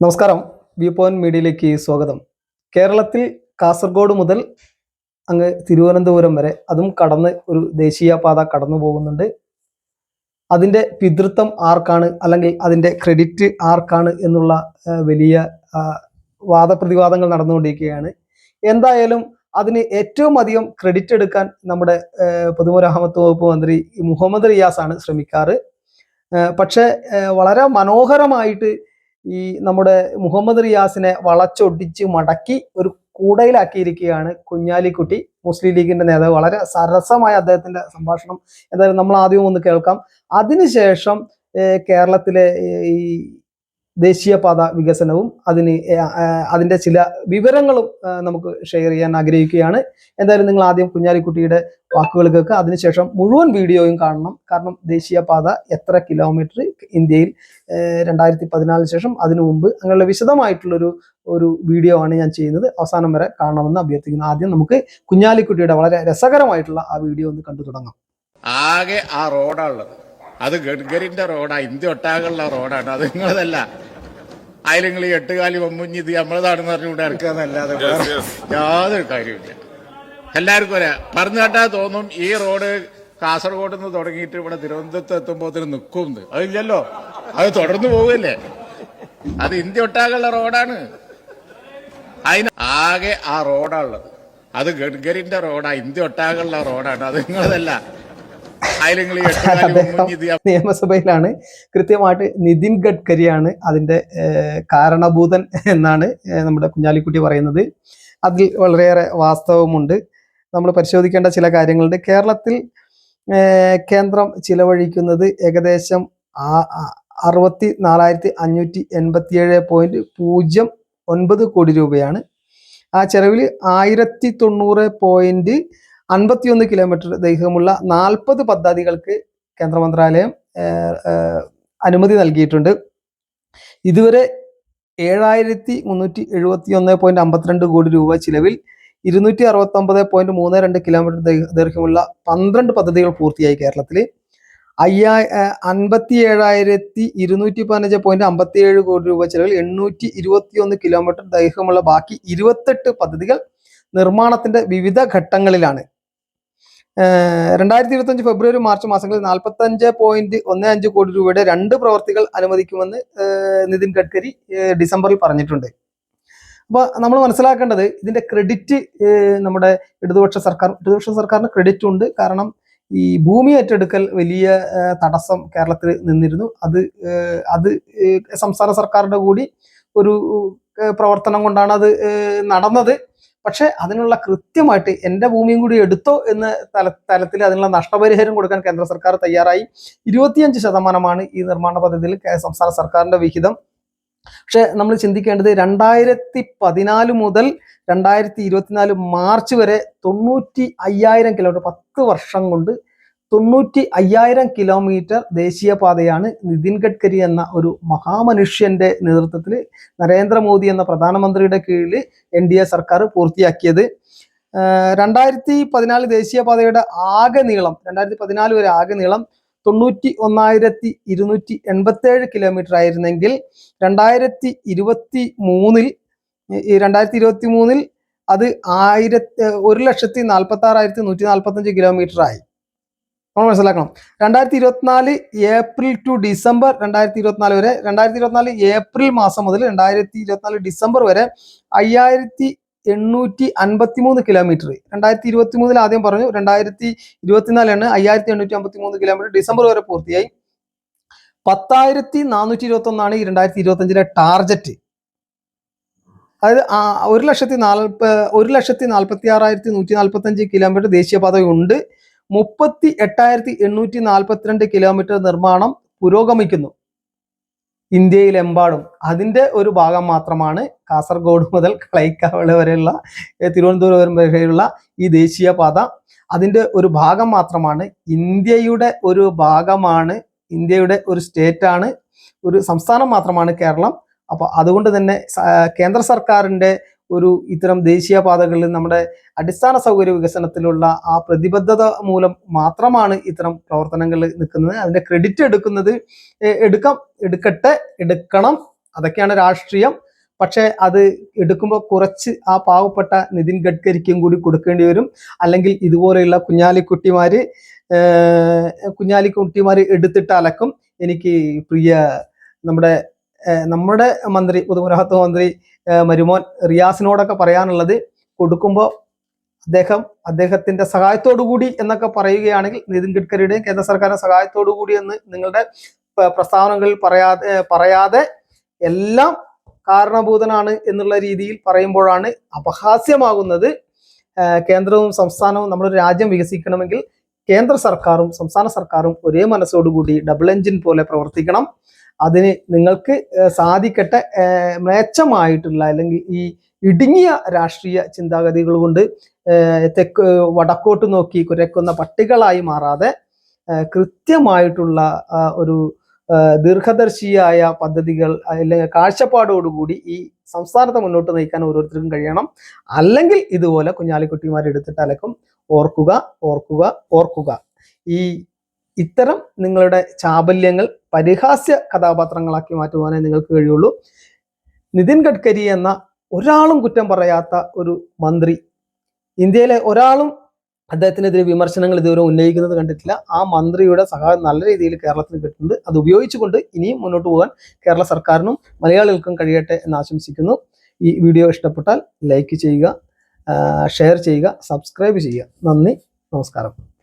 നമസ്കാരം. View point മീഡിയയിലേക്ക് സ്വാഗതം. കേരളത്തിൽ കാസർഗോഡ് മുതൽ അങ്ങ് തിരുവനന്തപുരം വരെ അതും കടന്ന് ഒരു ദേശീയപാത കടന്നു പോകുന്നുണ്ട്. അതിന്റെ പിതൃത്വം ആർക്കാണ്? അല്ലെങ്കിൽ അതിന്റെ ക്രെഡിറ്റ് ആർക്കാണ്? എന്നുള്ള വലിയ വാദപ്രതിവാദങ്ങൾ നടന്നുകൊണ്ടിരിക്കുകയാണ്. എന്തായാലും അതിന് ഏറ്റവും അധികം ക്രെഡിറ്റ് എടുക്കാൻ നമ്മുടെ പൊതുമരാമത്ത് വകുപ്പ് മന്ത്രി മുഹമ്മദ് റിയാസ് ആണ് ശ്രമിക്കാറ് പക്ഷേ വളരെ മനോഹരമായിട്ട് ഈ നമ്മുടെ മുഹമ്മദ് റിയാസിനെ വളച്ചൊടിച്ച് മടക്കി ഒരു കൂടയിലാക്കിയിരിക്കുകയാണ് കുഞ്ഞാലിക്കുട്ടി മുസ്ലിം ലീഗിന്റെ നേതാവ്. വളരെ സരസമായ അദ്ദേഹത്തിന്റെ സംഭാഷണം. എന്തായാലും നമ്മൾ ആദ്യം ഒന്ന് കേൾക്കാം. അതിനുശേഷം കേരളത്തിലെ ഈ ദേശീയപാത വികസനവും അതിന് അതിന്റെ ചില വിവരങ്ങളും നമുക്ക് ഷെയർ ചെയ്യാൻ ആഗ്രഹിക്കുകയാണ്. എന്തായാലും നിങ്ങൾ ആദ്യം കുഞ്ഞാലിക്കുട്ടിയുടെ വാക്കുകൾ കേൾക്കുക. അതിനുശേഷം മുഴുവൻ വീഡിയോയും കാണണം. കാരണം ദേശീയപാത എത്ര കിലോമീറ്റർ ഇന്ത്യയിൽ രണ്ടായിരത്തി പതിനാലിന് ശേഷം അതിനു മുമ്പ് അങ്ങനെയുള്ള വിശദമായിട്ടുള്ളൊരു ഒരു വീഡിയോ ആണ് ഞാൻ ചെയ്യുന്നത്. അവസാനം വരെ കാണണമെന്ന് അഭ്യർത്ഥിക്കുന്നു. ആദ്യം നമുക്ക് കുഞ്ഞാലിക്കുട്ടിയുടെ വളരെ രസകരമായിട്ടുള്ള ആ വീഡിയോ ഒന്ന് കണ്ടു തുടങ്ങാം. ആകെ ആ റോഡാണുള്ളത് അത് ഗഡ്കരിന്റെ റോഡാ. ഇന്ത്യ ഒട്ടാകുള്ള റോഡാണ്. അത് നിങ്ങളതല്ല. അതിൽ നിങ്ങൾ ഈ എട്ടുകാലി വമ്പുഞ്ഞി ഇത് നമ്മളതാണെന്ന് പറഞ്ഞുകൊണ്ട് ഇറക്കാന്നല്ലാതെ എന്നല്ലാതെ യാതൊരു കാര്യമില്ല എല്ലാവർക്കും ഒരേ പറഞ്ഞു കേട്ടാ തോന്നും ഈ റോഡ് കാസർഗോഡ് നിന്ന് തുടങ്ങിയിട്ട് ഇവിടെ തിരുവനന്തപുരത്ത് എത്തുമ്പോൾ നിൽക്കും അതില്ലല്ലോ. അത് തുടർന്നു പോവുകയല്ലേ. അത് ഇന്ത്യ ഒട്ടാകുള്ള റോഡാണ്. അതിന് ആകെ ആ റോഡാണുള്ളത്. അത് ഗഡ്കരിന്റെ റോഡാ ഇന്ത്യ ഒട്ടാകുള്ള റോഡാണ്. അത് നിങ്ങളതല്ല. നിയമസഭയിലാണ്. കൃത്യമായിട്ട് നിതിൻ ഗഡ്കരിയാണ് അതിന്റെ കാരണഭൂതൻ എന്നാണ് നമ്മുടെ കുഞ്ഞാലിക്കുട്ടി പറയുന്നത്. അതിൽ വളരെയേറെ വാസ്തവമുണ്ട്. നമ്മൾ പരിശോധിക്കേണ്ട ചില കാര്യങ്ങളുണ്ട്. കേരളത്തിൽ കേന്ദ്രം ചിലവഴിക്കുന്നത് ഏകദേശം അറുപത്തി നാലായിരത്തി അഞ്ഞൂറ്റി എൺപത്തിയേഴ് പോയിന്റ് പൂജ്യം ഒൻപത് കോടി രൂപയാണ്. ആ ചെലവിൽ ആയിരത്തി തൊണ്ണൂറ് പോയിന്റ് അൻപത്തിയൊന്ന് കിലോമീറ്റർ ദൈർഘ്യമുള്ള നാൽപ്പത് പദ്ധതികൾക്ക് കേന്ദ്ര മന്ത്രാലയം അനുമതി നൽകിയിട്ടുണ്ട്. ഇതുവരെ ഏഴായിരത്തി മുന്നൂറ്റി എഴുപത്തി ഒന്ന് പോയിന്റ് അമ്പത്തിരണ്ട് കോടി രൂപ ചിലവിൽ ഇരുന്നൂറ്റി അറുപത്തി ഒമ്പത് പോയിന്റ് മൂന്ന് രണ്ട് കിലോമീറ്റർ ദൈർഘ്യമുള്ള പന്ത്രണ്ട് പദ്ധതികൾ പൂർത്തിയായി കേരളത്തിൽ അയ്യാ അൻപത്തി ഏഴായിരത്തി ഇരുന്നൂറ്റി പതിനഞ്ച് പോയിന്റ് അമ്പത്തി ഏഴ് കോടി രൂപ ചിലവിൽ എണ്ണൂറ്റി ഇരുപത്തി ഒന്ന് കിലോമീറ്റർ ദൈർഘ്യമുള്ള ബാക്കി ഇരുപത്തെട്ട് പദ്ധതികൾ നിർമ്മാണത്തിന്റെ വിവിധ ഘട്ടങ്ങളിലാണ്. രണ്ടായിരത്തി ഇരുപത്തഞ്ച് ഫെബ്രുവരി മാർച്ച് മാസങ്ങളിൽ നാൽപ്പത്തഞ്ച് പോയിന്റ് ഒന്ന് അഞ്ച് കോടി രൂപയുടെ രണ്ട് പ്രവർത്തികൾ അനുവദിക്കുമെന്ന് നിതിൻ ഗഡ്കരി ഡിസംബറിൽ പറഞ്ഞിട്ടുണ്ട്. അപ്പൊ നമ്മൾ മനസ്സിലാക്കേണ്ടത് ഇതിന്റെ ക്രെഡിറ്റ് നമ്മുടെ ഇടതുപക്ഷ സർക്കാർ ഇടതുപക്ഷ സർക്കാരിന് ക്രെഡിറ്റ് ഉണ്ട്. കാരണം ഈ ഭൂമി ഏറ്റെടുക്കൽ വലിയ തടസ്സം കേരളത്തിൽ നിന്നിരുന്നു. അത് അത് സംസ്ഥാന സർക്കാരിന്റെ കൂടി ഒരു പ്രവർത്തനം കൊണ്ടാണ് അത് നടന്നത്. പക്ഷെ അതിനുള്ള കൃത്യമായിട്ട് എന്റെ ഭൂമിയും കൂടി എടുത്തോ എന്ന തല തലത്തിൽ അതിനുള്ള നഷ്ടപരിഹാരം കൊടുക്കാൻ കേന്ദ്ര സർക്കാർ തയ്യാറായി. ഇരുപത്തിയഞ്ച് ശതമാനമാണ് ഈ നിർമ്മാണ പദ്ധതിയിൽ സംസ്ഥാന സർക്കാരിന്റെ വിഹിതം. പക്ഷെ നമ്മൾ ചിന്തിക്കേണ്ടത് രണ്ടായിരത്തി പതിനാല് മുതൽ രണ്ടായിരത്തി ഇരുപത്തിനാല് മാർച്ച് വരെ തൊണ്ണൂറ്റി അയ്യായിരം കിലോമീറ്റർ പത്ത് വർഷം കൊണ്ട് തൊണ്ണൂറ്റി അയ്യായിരം കിലോമീറ്റർ ദേശീയപാതയാണ് നിതിൻ ഗഡ്കരി എന്ന ഒരു മഹാമനുഷ്യന്റെ നേതൃത്വത്തിൽ നരേന്ദ്രമോദി എന്ന പ്രധാനമന്ത്രിയുടെ കീഴിൽ എൻ ഡി എ സർക്കാർ പൂർത്തിയാക്കിയത്. രണ്ടായിരത്തി പതിനാല് ദേശീയപാതയുടെ ആകെ നീളം രണ്ടായിരത്തി പതിനാല് വരെ ആകെ നീളം തൊണ്ണൂറ്റി ഒന്നായിരത്തി ഇരുന്നൂറ്റി എൺപത്തി ഏഴ് കിലോമീറ്റർ ആയിരുന്നെങ്കിൽ രണ്ടായിരത്തി ഇരുപത്തി മൂന്നിൽ രണ്ടായിരത്തി ഇരുപത്തി മൂന്നിൽ അത് ആയിരത്തി ഒരു ലക്ഷത്തി നാൽപ്പത്തി ആറായിരത്തി നൂറ്റി നാൽപ്പത്തി അഞ്ച് കിലോമീറ്റർ ആയി. നമ്മൾ മനസ്സിലാക്കണം. രണ്ടായിരത്തി ഇരുപത്തിനാല് ഏപ്രിൽ ടു ഡിസംബർ രണ്ടായിരത്തി ഇരുപത്തിനാല് വരെ രണ്ടായിരത്തി ഇരുപത്തിനാല് ഏപ്രിൽ മാസം മുതൽ രണ്ടായിരത്തി ഇരുപത്തിനാല് ഡിസംബർ വരെ അയ്യായിരത്തി എണ്ണൂറ്റി അൻപത്തി മൂന്ന് കിലോമീറ്റർ രണ്ടായിരത്തി ഇരുപത്തി മൂന്നിൽ ആദ്യം പറഞ്ഞു രണ്ടായിരത്തി ഇരുപത്തിനാലാണ് അയ്യായിരത്തി എണ്ണൂറ്റി അമ്പത്തി മൂന്ന് കിലോമീറ്റർ ഡിസംബർ വരെ പൂർത്തിയായി. പത്തായിരത്തി നാനൂറ്റി ഇരുപത്തി ഒന്നാണ് ഈ രണ്ടായിരത്തി ഇരുപത്തി അഞ്ചിലെ ടാർജറ്റ് അതായത് ഒരു ലക്ഷത്തി നാൽപ്പ ഒരു ലക്ഷത്തി നാൽപ്പത്തി ആറായിരത്തി നൂറ്റി നാൽപ്പത്തി അഞ്ച് കിലോമീറ്റർ ദേശീയപാത ഉണ്ട്. മുപ്പത്തി എട്ടായിരത്തി എണ്ണൂറ്റി നാൽപ്പത്തിരണ്ട് കിലോമീറ്റർ നിർമ്മാണം പുരോഗമിക്കുന്നു. ഇന്ത്യയിലെമ്പാടും. അതിന്റെ ഒരു ഭാഗം മാത്രമാണ് കാസർഗോഡ് മുതൽ കളൈക്കാവള വരെയുള്ള തിരുവനന്തപുരം വരെയുള്ള ഈ ദേശീയപാത അതിന്റെ ഒരു ഭാഗം മാത്രമാണ് ഇന്ത്യയുടെ ഒരു ഭാഗമാണ് ഇന്ത്യയുടെ ഒരു സ്റ്റേറ്റ് ആണ് ഒരു സംസ്ഥാനം മാത്രമാണ് കേരളം. അപ്പോൾ അതുകൊണ്ട് തന്നെ കേന്ദ്ര സർക്കാരിന്റെ ഒരു ഇത്തരം ദേശീയ ദേശീയപാതകളിൽ നമ്മുടെ അടിസ്ഥാന സൗകര്യ വികസനത്തിലുള്ള ആ പ്രതിബദ്ധത മൂലം മാത്രമാണ് ഇത്തരം പ്രവർത്തനങ്ങൾ നിൽക്കുന്നത്. അതിന്റെ ക്രെഡിറ്റ് എടുക്കുന്നത് എടുക്കാം എടുക്കട്ടെ എടുക്കണം. അതൊക്കെയാണ് രാഷ്ട്രീയം. പക്ഷേ അത് എടുക്കുമ്പോൾ കുറച്ച് ആ പാവപ്പെട്ട നിതിൻ ഗഡ്കരിക്കും കൂടി കൊടുക്കേണ്ടി വരും. അല്ലെങ്കിൽ ഇതുപോലെയുള്ള കുഞ്ഞാലിക്കുട്ടിമാർ കുഞ്ഞാലിക്കുട്ടിമാര് എടുത്തിട്ട് അലക്കും. എനിക്ക് പ്രിയ നമ്മുടെ നമ്മുടെ മന്ത്രി പൊതുമരാമത്ത് മന്ത്രി മരുമോൻ റിയാസിനോടൊക്കെ പറയാനുള്ളത് കൊടുക്കുമ്പോൾ അദ്ദേഹം അദ്ദേഹത്തിന്റെ കൂടി എന്നൊക്കെ പറയുകയാണെങ്കിൽ നിതിൻ ഗഡ്കരിയുടെയും കേന്ദ്ര സർക്കാരിന്റെ കൂടി എന്ന് നിങ്ങളുടെ പ്രസ്താവനകളിൽ പറയാതെ പറയാതെ എല്ലാം കാരണഭൂതനാണ് എന്നുള്ള രീതിയിൽ പറയുമ്പോഴാണ് അപഹാസ്യമാകുന്നത്. കേന്ദ്രവും സംസ്ഥാനവും നമ്മുടെ രാജ്യം വികസിക്കണമെങ്കിൽ കേന്ദ്ര സർക്കാരും സംസ്ഥാന സർക്കാരും ഒരേ മനസ്സോടുകൂടി ഡബിൾ എഞ്ചിൻ പോലെ പ്രവർത്തിക്കണം. അതിന് നിങ്ങൾക്ക് സാധിക്കട്ടെ മേച്ചമായിട്ടുള്ള അല്ലെങ്കിൽ ഈ ഇടുങ്ങിയ രാഷ്ട്രീയ ചിന്താഗതികൾ കൊണ്ട് തെക്ക് വടക്കോട്ട് നോക്കി കുരക്കുന്ന പട്ടികളായി മാറാതെ കൃത്യമായിട്ടുള്ള ഒരു ദീർഘദർശിയായ പദ്ധതികൾ അല്ലെങ്കിൽ കാഴ്ചപ്പാടോടുകൂടി ഈ സംസ്ഥാനത്തെ മുന്നോട്ട് നയിക്കാൻ ഓരോരുത്തർക്കും കഴിയണം. അല്ലെങ്കിൽ ഇതുപോലെ കുഞ്ഞാലിക്കുട്ടിമാരെ എടുത്തിട്ട് അലക്കും. ഓർക്കുക ഓർക്കുക ഓർക്കുക. ഈ ഇത്തരം നിങ്ങളുടെ ചാബല്യങ്ങൾ പരിഹാസ്യ കഥാപാത്രങ്ങളാക്കി മാറ്റുവാനേ നിങ്ങൾക്ക് കഴിയുള്ളൂ. നിതിൻ ഗഡ്കരി എന്ന ഒരാളും കുറ്റം പറയാത്ത ഒരു മന്ത്രി. ഇന്ത്യയിലെ ഒരാളും അദ്ദേഹത്തിനെതിരെ വിമർശനങ്ങൾ ഇതുവരെ ഉന്നയിക്കുന്നത് കണ്ടിട്ടില്ല. ആ മന്ത്രിയുടെ സഹായം നല്ല രീതിയിൽ കേരളത്തിന് കിട്ടുന്നുണ്ട്. അത് ഉപയോഗിച്ചുകൊണ്ട് ഇനിയും മുന്നോട്ട് പോകാൻ കേരള സർക്കാരിനും മലയാളികൾക്കും കഴിയട്ടെ എന്ന് ആശംസിക്കുന്നു. ഈ വീഡിയോ ഇഷ്ടപ്പെട്ടാൽ ലൈക്ക് ചെയ്യുക ഷെയർ ചെയ്യുക സബ്സ്ക്രൈബ് ചെയ്യുക. നന്ദി. നമസ്കാരം.